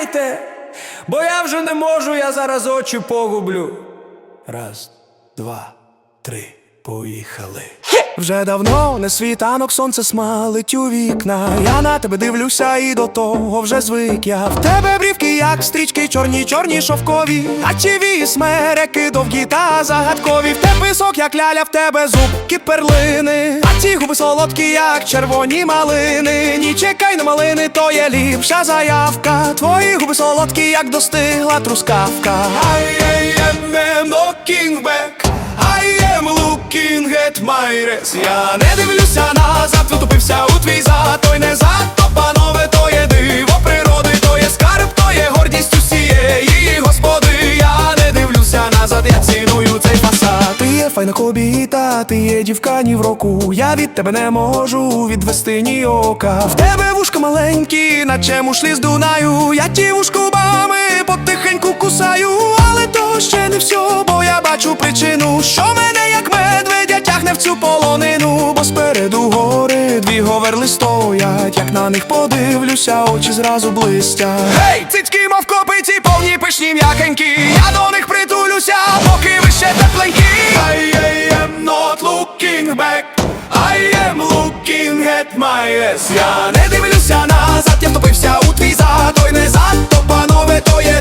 Тікайте, бо я вже не можу, я зараз очі погублю. Раз, два, три, поїхали. Вже давно не світанок, сонце смалить у вікна. Я на тебе дивлюся і до того вже звик я. В тебе брівки, як стрічки, чорні, чорні шовкові. А чиві смереки довгі та загадкові. В тебе писок, як ляля, в тебе зубки перлини. А ці губи солодкі, як червоні малини. Ні, чекай на малини, то є ліпша заявка. Твої губи солодкі, як достигла трускавка. I am looking back I am looking at my race Я не дивлюся назад, втупився у твій зад. Той не зад, то панове, то є диво природи То є скарб, то є гордість усієї господи. Я не дивлюся назад, я ціную цей фасад. Ти є файна кобіта, ти є дівка ні в року. Я від тебе не можу відвести ні ока. В тебе вушка маленькі, наче мушлі з Дунаю. Я ті вушкубами полонину Бо спереду гори дві говерли стоять Як на них подивлюся, очі зразу блистять. Гей, цицьки, мов копиці, повні пишні м'якенькі. Я до них притулюся, поки ви ще тепленькі. I am not looking back. I am looking at my ass. Я не дивлюся назад, я втопився у твій зад. Той не зад, то панове, то є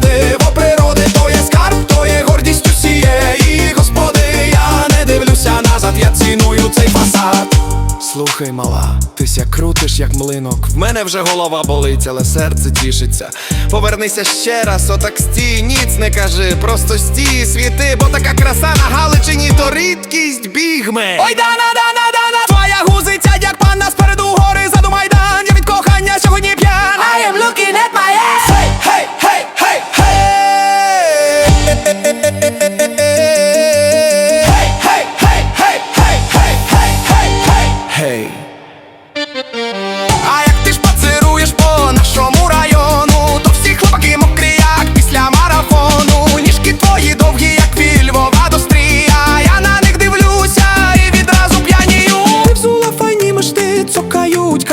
Слухай, мала, ти ся крутиш, як млинок. В мене вже голова болить, але серце тішиться. Повернися ще раз, отак стій, ніц не кажи, просто стій, світи, бо така краса на Галичині, то рідкість бігме. Ой, дана,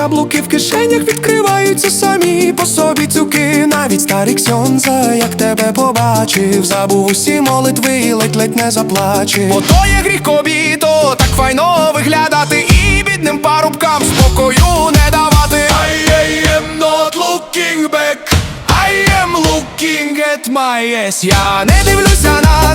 каблуки в кишенях відкриваються самі по собі цюки. Навіть старий ксьонза, як тебе побачив, забув усі молитви і ледь-ледь не заплаче. Бо то є гріх кобіто, так файно виглядати і бідним парубкам спокою не давати. I am not looking back I am looking at my ass Я не дивлюся назад,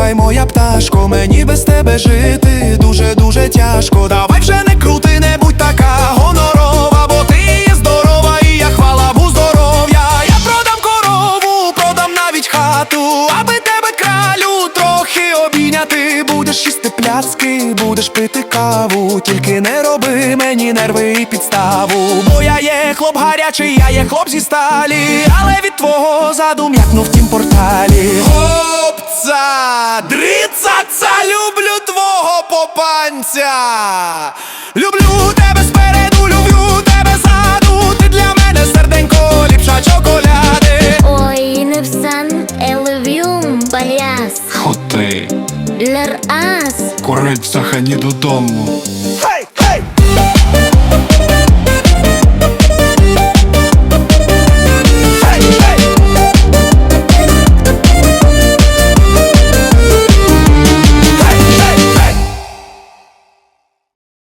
рибко, моя пташко Мені без тебе жити дуже-дуже тяжко. Давай вже не крути, не будь така гонорова Бо ти є здорова і я хвала бу здоров'я. Я продам корову, продам навіть хату Аби тебе кралю трохи обійняти. Будеш їсти пляцки, будеш пити каву Тільки не роби мені нерви і підставу. Бо я є хлоп гарячий, я є хлоп зі сталі Але від твого заду м'якну в тім порталі Дрицаться, люблю твого попанця. Люблю тебе спереду, люблю тебе ззаду. Ти для мене серденько, ліпша чоколяди. Ой, не nefsan елев'юм, баляс. Хоти, Лер ас. Курить сахані додому.